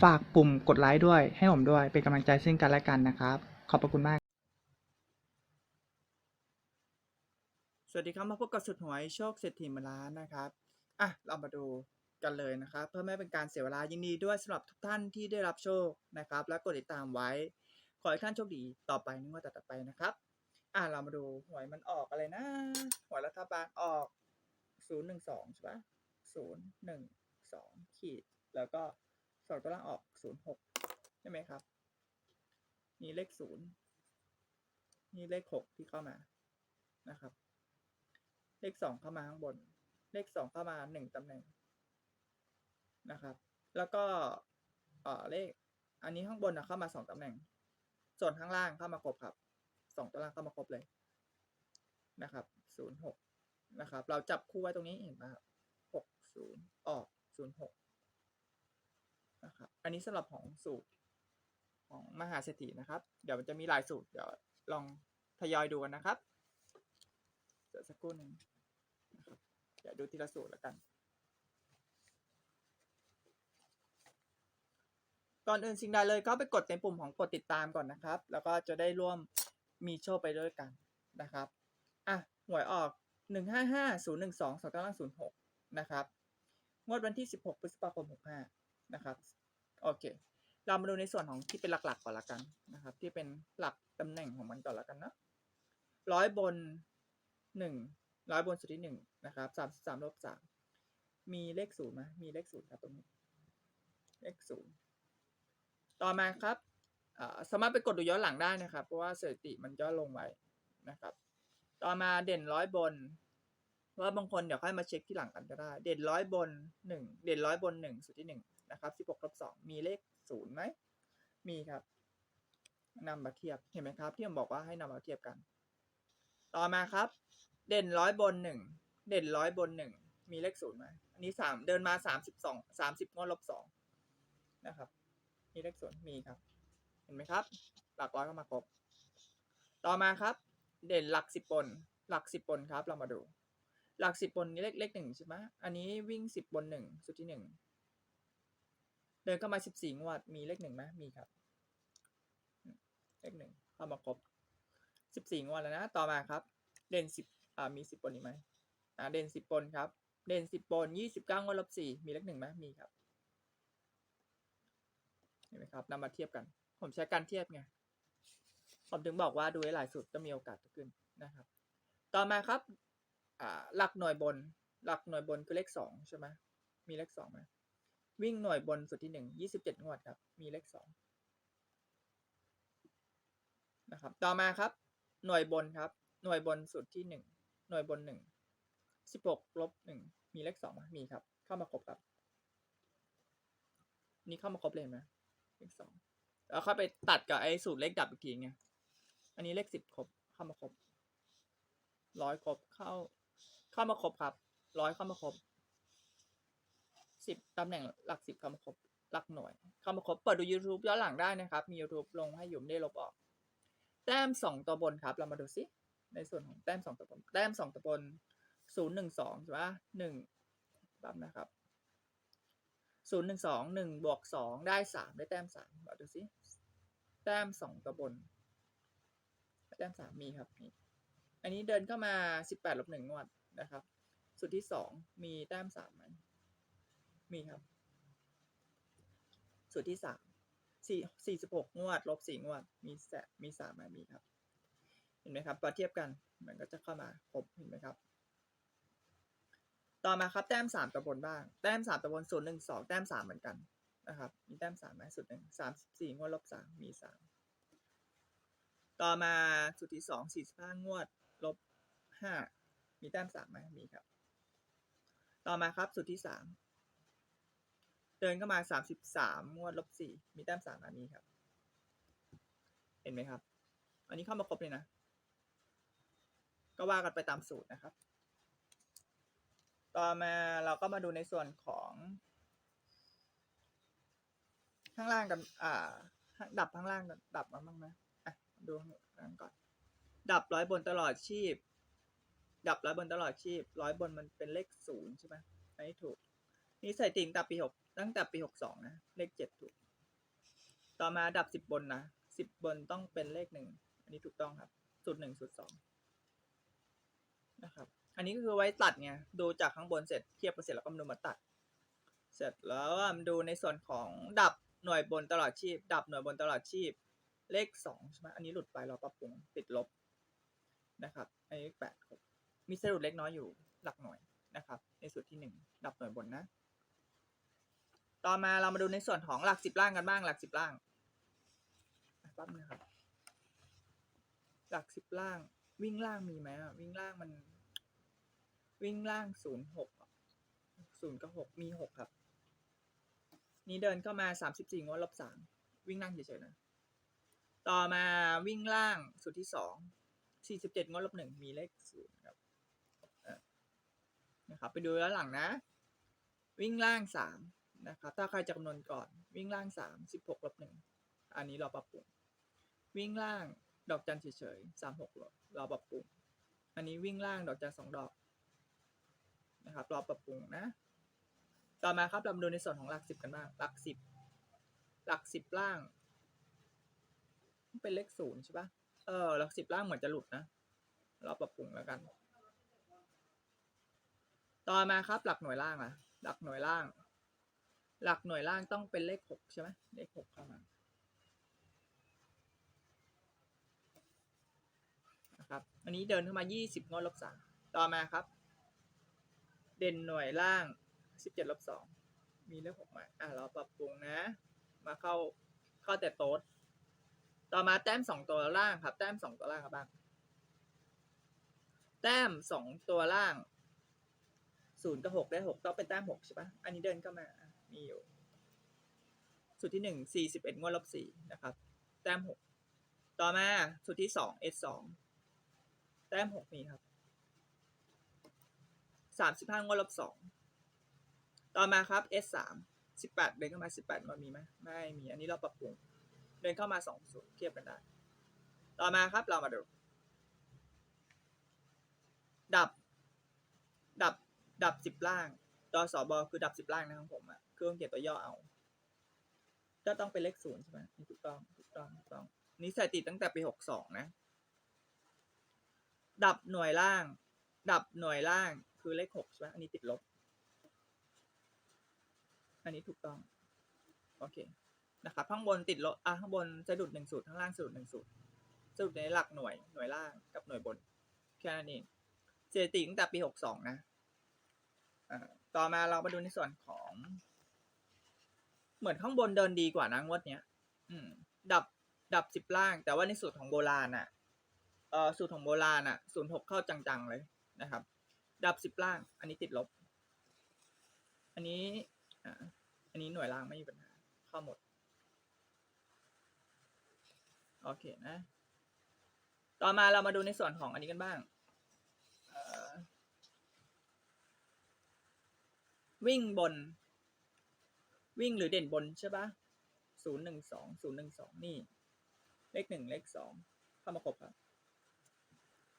ฝากปุ่มกดไลค์ด้วย ให้ผมด้วย เป็นกำลังใจซึ่งกันและกันนะครับ ขอบพระคุณมาก สวัสดีครับมาพบกับสุดหวยโชคเศรษฐีมาล้านนะครับ อะ เรามาดูกันเลยนะครับ เพื่อไม่เป็นการเสียเวลายินดีด้วยสำหรับทุกท่านที่ได้รับโชคนะครับ และกดติดตามไว้ ขอให้ท่านโชคดีต่อไปในึกว่าต่อไปนะครับ อะ เรามาดูหวยมันออกอะไรนะหวยรัฐบาลออกศูนย์หนึ่งสองใช่ปะศูนย์หนึ่งสองขีด แล้วก็ องตัวล่างออกศูนย์หกใช่ไหมครับ มีเลขศูนย์มีเลขหกที่เข้ามานะครับ เลขสองเข้ามาข้างบน เลขสองเข้ามาหนึ่งตำแหน่งนะครับ แล้วก็เออเลข อันนี้ข้างบนนะเข้ามาสองตำแหน่ง ส่วนข้างล่างเข้ามาครบครับสองตัวล่างเข้ามาครบเลยนะครับศูนย์หกนะครับ เราจับคู่ไว้ตรงนี้เห็นไหมครับหกศูนย์ออกศูนย์หก นะครับอันนี้สำหรับของสูตรของมหาเศรษฐีนะครับ เดี๋ยวมันจะมีหลายสูตรเดี๋ยวลองทยอยดูกันนะครับเดี๋ยวสักครู่หนึ่งนะครับเดี๋ยวดูทีละสูตรแล้วกัน ก่อนอื่นสิ่งใดเลยก็ไปกดในปุ่มของกดติดตามก่อนนะครับ แล้วก็จะได้ร่วมมีโชคไปด้วยกันนะครับอะหวยออกหนึ่งห้าห้าศูนย์หนึ่งสองสองเก้าล่างศูนย์หกนะครับ งวดวันที่สิบหกพฤษภาคมหกห้า นะครับโอเค เรามาดูในส่วนของที่เป็นหลักๆก่อนละกันนะครับ ที่เป็นหลักตำแหน่งของมันก่อนละกันนะร้อยบนหนึ่งร้อยบนสุดที่หนึ่งนะครับสามสามลบสามมีเลขศูนย์ไหมมีเลขศูนย์ครับตรงนี้ เลขศูนย์ต่อมาครับสามารถไปกดดูย้อนหลังได้นะครับ เพราะว่าสถิติมันย่อลงไว้นะครับ ต่อมาเด่นร้อยบนว่าบางคนเดี๋ยวค่อยมาเช็คที่หลังกันก็ได้ เด่นร้อยบนหนึ่งเด่นร้อยบนหนึ่งสุดที่หนึ่ง นะครับสิบหกลบสองมีเลขศูนย์ไหมมีครับนำมาเทียบเห็นไหมครับ ที่ผมบอกว่าให้นำมาเทียบกัน ต่อมาครับ เด่นร้อยบนหนึ่งเด่นร้อยบนหนึ่งมีเลขศูนย์ไหมอันนี้สามเดินมาสามสิบสองสามสิบงวดลบสองนะครับ มีเลขศูนย์มีครับ เห็นไหมครับ หลักร้อยก็มาครบต่อมาครับ เด่นหลักสิบบน หลักสิบบนครับ เรามาดู หลักสิบบนนี้เลขเลขหนึ่งใช่ไหมอันนี้วิ่งสิบบนหนึ่งสุดที่หนึ่ง เดินเข้ามาสิบสี่งวด มีเลขหนึ่งไหมมีครับ เลขหนึ่งเข้ามาครบสิบสี่งวดแล้วนะ ต่อมาครับ เด่นสิบอ่ามีสิบบนอีกไหมอ่าเด่นสิบบนครับ เด่นสิบบนยี่สิบเก้างวดลบสี่มีเลขหนึ่งไหมมีครับเห็นไหมครับนำมาเทียบกัน ผมใช้การเทียบไงผมถึงบอกว่าดูให้หลายสูตรก็มีโอกาสขึ้นนะครับ ต่อมาครับอ่าหลักหน่วยบน หลักหน่วยบนคือเลขสองใช่ไหมมีเลขสองไหม วิ่งหน่วยบนสุดที่หนึ่งยี่สิบเจ็ดงวดครับ มีเลขสองนะครับ ต่อมาครับ หน่วยบนครับ หน่วยบนสุดที่หนึ่งหน่วยบนหนึ่งสิบหกลบหนึ่งมีเลขสองมมีครับ เข้ามาครบครับ นี่เข้ามาครบเลยไหมเลขสองแล้วเข้าไปตัดกับไอ้สูตรเลขดับอีกทีไงอันนี้เลขสิบครบเข้ามาครบร้อยครบเข้า เข้ามาครบครับร้อยเข้ามาครบ สิบตำแหน่งหลักสิบเข้ามาครบหลักหน่วยเข้ามาครบเปิดดู YouTube ย้อนหลังได้นะครับ มี YouTube ลงให้อยู่ไม่ได้ลบออก แต้มสองตัวบนครับ เรามาดูซิ ในส่วนของแต้มสองตัวบน แต้มสองตัวบนศูนย์หนึ่งสองใช่ปะหนึ่งแป๊บนะครับศูนย์หนึ่งสองหนึ่งบวกสองได้สามได้แต้มสามมาดูสิแต้มสองตัวบน แต้มสามมีครับนี่อันนี้เดินเข้ามาสิบแปดลบหนึ่งงวดนะครับ สุดที่สองมีแต้มสามไหม มีครับสุดที่สามสี่สี่สิบหกงวด ลบสี่งวด มีแสมีสามไหมมีครับ เห็นไหมครับมาเทียบกันมันก็จะเข้ามาครบเห็นไหมครับ ต่อมาครับแต้มสามตัวบนบ้าง แต้มสามตัวบนศูนย์หนึ่งสองแต้มสามเหมือนกันนะครับ มีแต้มสามไหมสุดหนึ่งสามสี่งวดลบสามมีสามต่อมาสุดที่สองสี่สิบห้างวดลบห้ามีแต้มสามไหมมีครับ ต่อมาครับสุดที่สาม เดินเข้ามาสามสิบสามงวดลบสี่มีแต้มสามอันนี้ครับ เห็นไหมครับ อันนี้เข้ามาครบเลยนะ ก็ว่ากันไปตามสูตรนะครับ ต่อมาเราก็มาดูในส่วนของ ข้างล่างกันอ่า ดับข้างล่างก่อนดับมาบ้างไหมอะดูข้างล่างก่อน ดับร้อยบนตลอดชีพ ดับร้อยบนตลอดชีพร้อยบนมันเป็นเลขศูนย์ใช่ไหมอันนี้ถูก นี่ใส่ติ่งดับปีหกตั้งแต่ปีหกสองนะเลขเจ็ดถูก ต่อมาดับสิบบนนะสิบบนต้องเป็นเลขหนึ่งอันนี้ถูกต้องครับสูตรหนึ่งสูตรสองนะครับ อันนี้ก็คือไว้ตัดไงดูจากข้างบนเสร็จเทียบกันเสร็จแล้วก็มาดูมาตัด เสร็จแล้วมาดูในส่วนของดับหน่วยบนตลอดชีพ ดับหน่วยบนตลอดชีพ เลขสองใช่ไหมอันนี้หลุดไปเราปรับปรุงติดลบนะครับ อันนี้แปดมีสรุปเล็กน้อยอยู่หลักหน่วยนะครับ ในส่วนที่หนึ่งดับหน่วยบนนะ ต่อมาเรามาดูในส่วนของหลักสิบล่างกันบ้าง หลักสิบล่างแป๊บนะครับ หลักสิบล่าง วิ่งล่างมีไหมวิ่งล่างมัน วิ่งล่างศูนย์หกศูนย์กับหกมีหกครับ นี่เดินเข้ามาสามสิบสี่งวดลบสามวิ่งล่างเฉยๆนะ ต่อมาวิ่งล่างสุดที่สองสี่สิบเจ็ดงวดลบหนึ่งมีเลขศูนย์ครับนะครับ ไปดูย้อนหลังนะ วิ่งล่างสาม นะครับถ้าใครจะคำนวณก่อนวิ่งล่างสามสิบหกลบหนึ่งอันนี้เราปรับปรุง วิ่งล่างดอกจันเฉยๆสามหกลบเราปรับปรุง อันนี้วิ่งล่างดอกจันสองดอกนะครับเราปรับปรุงนะ ต่อมาครับเรามาดูในส่วนของหลักสิบกันบ้างหลักสิบหลักสิบล่าง เป็นเลขศูนย์ใช่ปะเออหลักสิบล่างเหมือนจะหลุดนะ เราปรับปรุงแล้วกัน ต่อมาครับหลักหน่วยล่างอะหลักหน่วยล่าง หลักหน่วยล่างต้องเป็นเลขหกใช่ไหมเลขหกเข้ามานะครับอันนี้เดินเข้ามายี่สิบงดลบสามต่อมาครับ เด่นหน่วยล่างสิบเจ็ดลบสองมีเลขหกมาอะเราปรับปรุงนะ มาเข้าเข้าแต่โต๊ดต่อมาแต้มสองตัวล่างครับ แต้มสองตัวล่างครับบ้าง แต้มสองตัวล่างศูนย์กับหกได้หกต้องเป็นแต้มหกใช่ปะอันนี้เดินเข้ามา มีอยู่สุดที่หนึ่งสี่สิบเอ็ดงวดลบสี่นะครับ แต้มหกต่อมาสุดที่สองเอสองแต้มหกมีครับสามสิบห้างวดลบสองต่อมาครับ S สามสิบแปดเดินเข้ามาสิบแปดมันมีไหมไม่มีอันนี้เราปรับปรุง เดินเข้ามาสองสูตรเทียบกันได้ ต่อมาครับเรามาดู ดับ ดับ ดับสิบล่าง ตสบอคือดับสิบล่างนะครับผมอะคือต้องเขียนตัวย่อเอา ก็ต้องเป็นเลขศูนย์ใช่ไหมถูกต้องถูกต้องถูกต้อง นี่ใส่ติดตั้งแต่ปีหกสองนะ ดับหน่วยล่าง ดับหน่วยล่างคือเลขหกใช่ไหมอันนี้ติดลบ อันนี้ถูกต้อง โอเคนะครับข้างบนติดลบอะข้างบนสะดุดหนึ่งสูตรข้างล่างสะดุดหนึ่งสูตรสะดุดในหลักหน่วยหน่วยล่างกับหน่วยบน แค่นั้นเองสถิติตั้งแต่ปีหกสองนะอ่า ต่อมาเรามาดูในส่วนของ เหมือนข้างบนเดินดีกว่านะงวดเนี้ย อืม ดับดับสิบล่าง แต่ว่าในสูตรของโบราณอะ เอ่อสูตรของโบราณอะศูนย์หกเข้าจังๆเลยนะครับ ดับสิบล่าง อันนี้ติดลบ อันนี้อ่าอันนี้หน่วยล่างไม่มีปัญหาเข้าหมด โอเคนะ ต่อมาเรามาดูในส่วนของอันนี้กันบ้าง เอ่อ วิ่งบน วิ่งหรือเด่นบนใช่ปะศูนย์หนึ่งสองศูนย์หนึ่งสองนี่ เลขหนึ่งเลขสองเข้ามาครบครับ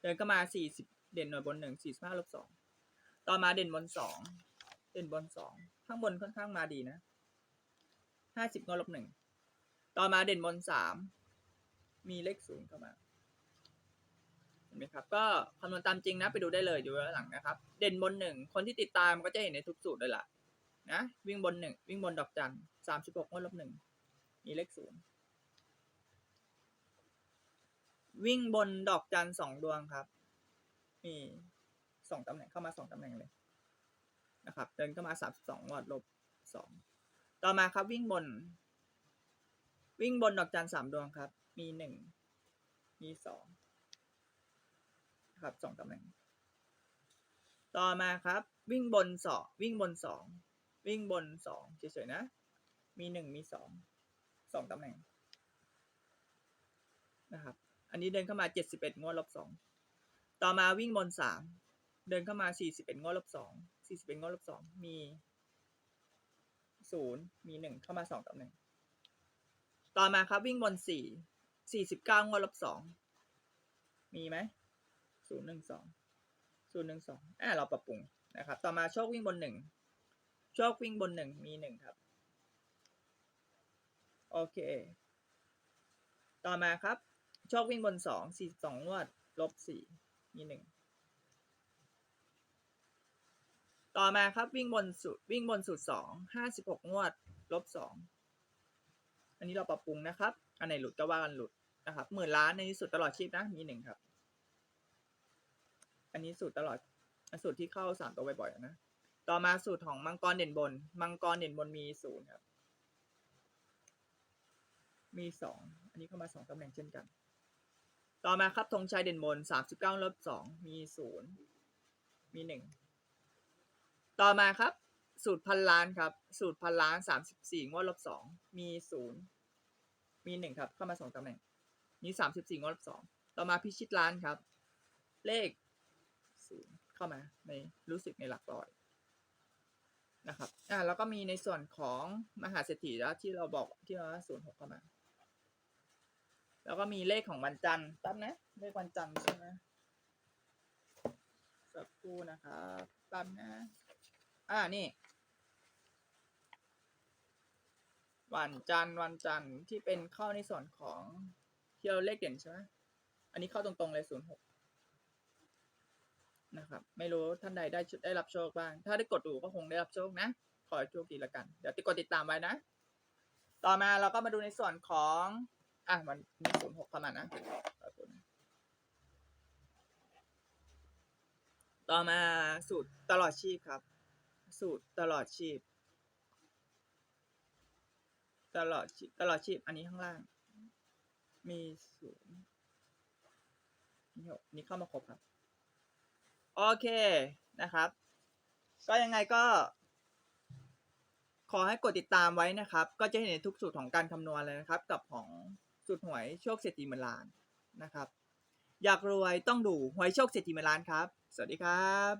เดินก็มาสี่สิบเด่นหน่วยบนหนึ่งสี่สิบห้าลบสองต่อมาเด่นบนสองเด่นบนสองข้างบนค่อนข้างมาดีนะห้าสิบงลบหนึ่งต่อมาเด่นบนสามมีเลขศูนย์เข้ามา ห็นไหมครับก็คำนวณตามจริงนะไปดูได้เลยอยู่ด้านหลังนะครับ เด่นบนหนึ่งคนที่ติดตามก็จะเห็นในทุกสูตรเลยล่ะนะวิ่งบนหนึ่งวิ่งบนดอกจันสามสิบหกงลบหนึ่งมีเลขศูนย์วิ่งบนดอกจันสองดวงครับ มีสองตำแหน่งเข้ามาสองตำแหน่งเลยนะครับ เดินเข้ามาสามสิบสองงวดลบสองต่อมาครับวิ่งบน วิ่งบนดอกจันสามดวงครับ มีหนึ่งมีสอง ครับสองตำแหน่ง ต่อมาครับ วิ่งบนสองวิ่งบนสองวิ่งบนสองเฉยๆนะ มีหนึ่งมีสองสองตำแหน่งนะครับ อันนี้เดินเข้ามาเจ็ดสิบเอ็ดงวดลบสองต่อมาวิ่งบนสามเดินเข้ามาสี่สิบเอ็ดงวดลบสองสี่สิบเอ็ดงวดลบสองมีศูนย์มีหนึ่งเข้ามาสองตำแหน่ง ต่อมาครับวิ่งบนสี่สี่สิบเก้างวดลบสองมีไหม ศูนย์หนึ่งสองศูนย์หนึ่งสองอ่าเราปรับปรุงนะครับ ต่อมาโชควิ่งบนหนึ่งโชควิ่งบนหนึ่งมีหนึ่งครับ โอเค ต่อมาครับ โชควิ่งบนสองสี่สองงวด ลบสี่มีหนึ่งต่อมาครับวิ่งบนสุดวิ่งบนสุดสองห้าสิบหกงวด ลบสองอันนี้เราปรับปรุงนะครับ อันไหนหลุดก็ว่ากันหลุดนะครับหมื่นล้านในที่สุดตลอดชีพนะมีหนึ่งครับ อันนี้สูตรตลอดสูตรที่เข้าสามตัวบ่อยๆนะ ต่อมาสูตรของมังกรเด่นบน มังกรเด่นบนมีศูนย์ครับ มีสอง อันนี้เข้ามาสองตำแหน่งเช่นกัน ต่อมาครับธงชัยเด่นบนสามสิบเก้าลบสองมีศูนย์มีหนึ่ง ต่อมาครับ สูตรพันล้านครับ สูตรพันล้านสามสิบสี่งวดลบสองมีศูนย์มีหนึ่งครับ เข้ามาสองตำแหน่ง นี้สามสิบสี่งวดลบสองต่อมาพิชิตล้านครับ เลข เข้ามาในรู้สึกในหลักร้อยนะครับ อ่าแล้วก็มีในส่วนของมหาเศรษฐีแล้วที่เราบอกที่เราศูนย์หกเข้ามา แล้วก็มีเลขของวันจันทร์แป๊บนะ เลขวันจันทร์ใช่ไหมสักครู่นะครับแป๊บนะ อ่านี่ วันจันทร์วันจันทร์ที่เป็นเข้าในส่วนของที่เราเลขเด่นใช่ไหมอันนี้เข้าตรงๆเลยศูนย์หก นะครับ ไม่รู้ท่านใดได้ได้รับโชคบ้าง ถ้าได้กดดูก็คงได้รับโชคนะ ขอให้โชคดีละกัน เดี๋ยวติดกดติดตามไว้นะ ต่อมาเราก็มาดูในส่วนของอะมันมีศูนย์หกเข้ามานะ ต่อมาสูตรตลอดชีพครับ สูตรตลอดชีพ ตลอดชีพตลอดชีพอันนี้ข้างล่าง มีศูนย์นี่เข้ามาครบครับ โอเคนะครับ ก็ยังไงก็ ขอให้กดติดตามไว้นะครับ ก็จะเห็นทุกสูตรของการคำนวณเลยนะครับ กับของสูตรหวยโชคเศรษฐีเมลานนะครับ อยากรวยต้องดูหวยโชคเศรษฐีเมลานครับ สวัสดีครับ